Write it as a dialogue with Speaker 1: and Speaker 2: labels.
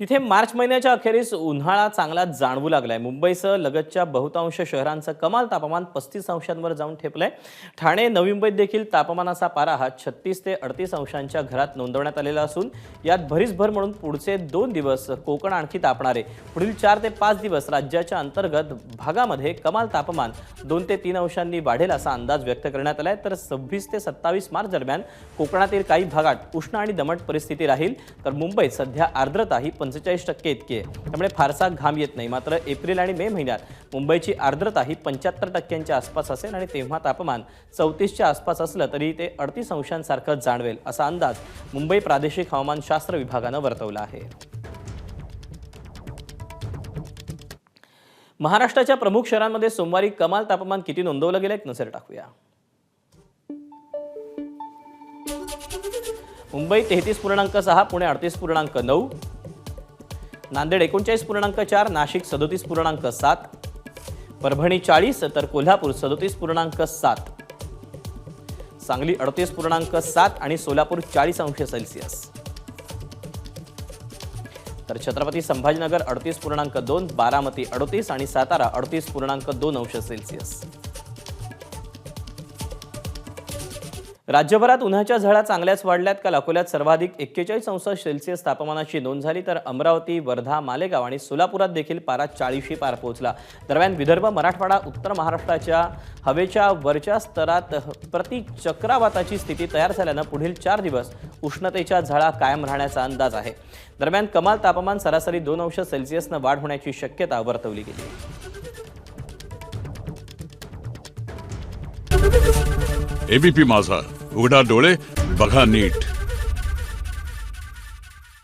Speaker 1: तिथे मार्च महिन्याच्या अखेरीस उन्हाळा चांगला जाणवू लागलाय. मुंबईसह लगतच्या बहुतांश शहरांचं कमाल तापमान पस्तीस अंशांवर जाऊन ठेपलंय. ठाणे नवी मुंबईत देखील तापमानाचा पारा हा छत्तीस ते अडतीस अंशांच्या घरात नोंदवण्यात आलेला असून यात भरीसभर म्हणून पुढचे दोन दिवस कोकण आणखी तापणार. आहे पुढील चार ते पाच दिवस राज्याच्या अंतर्गत भागामध्ये कमाल तापमान दोन ते तीन अंशांनी वाढेल असा अंदाज व्यक्त करण्यात आलाय. तर सव्वीस ते सत्तावीस मार्च दरम्यान कोकणातील काही भागात उष्ण आणि दमट परिस्थिती राहील. तर मुंबईत सध्या आर्द्रता ही पंचेचाळीस टक्के इतकी आहे. त्यामुळे फारसा घाम येत नाही. मात्र एप्रिल आणि मे महिन्यात मुंबईची आर्द्रता ही पंच्याहत्तर टक्क्यांच्या आसपास असेल आणि तेव्हा तापमान चौतीसच्या आसपास असलं तरी ते अडतीस अंशांसारखं जाणवेल असा अंदाज मुंबई प्रादेशिक हवामानशास्त्र विभागानं वर्तवला आहे. महाराष्ट्राच्या प्रमुख शहरांमध्ये सोमवारी कमाल तापमान किती नोंदवलं गेलं एक नजर टाकूया. मुंबई तेहतीस पूर्णांक सहा पुणे अडतीस पूर्णांक नऊ नांदेड एकोणचाळीस पूर्णांक चार नाशिक सदोतीस पूर्णांक सात परभणी चाळीस तर कोल्हापूर सदोतीस पूर्णांक सात. सांगली अडतीस पूर्णांक सात आणि सोलापूर चाळीस अंश सेल्सिअस. तर छत्रपती संभाजीनगर अडतीस पूर्णांक दोन बारामती अडतीस आणि सातारा अडतीस पूर्णांक दोन अंश सेल्सिअस. राज्यभरात उन्हाच्या झळा चांगल्याच वाढल्यात. काल अकोल्यात सर्वाधिक एक्केचाळीस अंश सेल्सिअस तापमानाची नोंद झाली तर अमरावती वर्धा मालेगाव आणि सोलापुरात देखील पारा चाळीशी पार पोहोचला. दरम्यान विदर्भ मराठवाडा उत्तर महाराष्ट्राच्या हवेच्या वरच्या स्तरात प्रति चक्रावाताची स्थिती तयार झाल्यानं पुढील चार दिवस उष्णतेच्या झळा कायम राहण्याचा अंदाज आहे. दरम्यान कमाल तापमान सरासरी दोन अंश सेल्सिअसनं वाढ होण्याची शक्यता वर्तवली गेली.
Speaker 2: एबीपी माझा उघडा डोळे बघा नीट.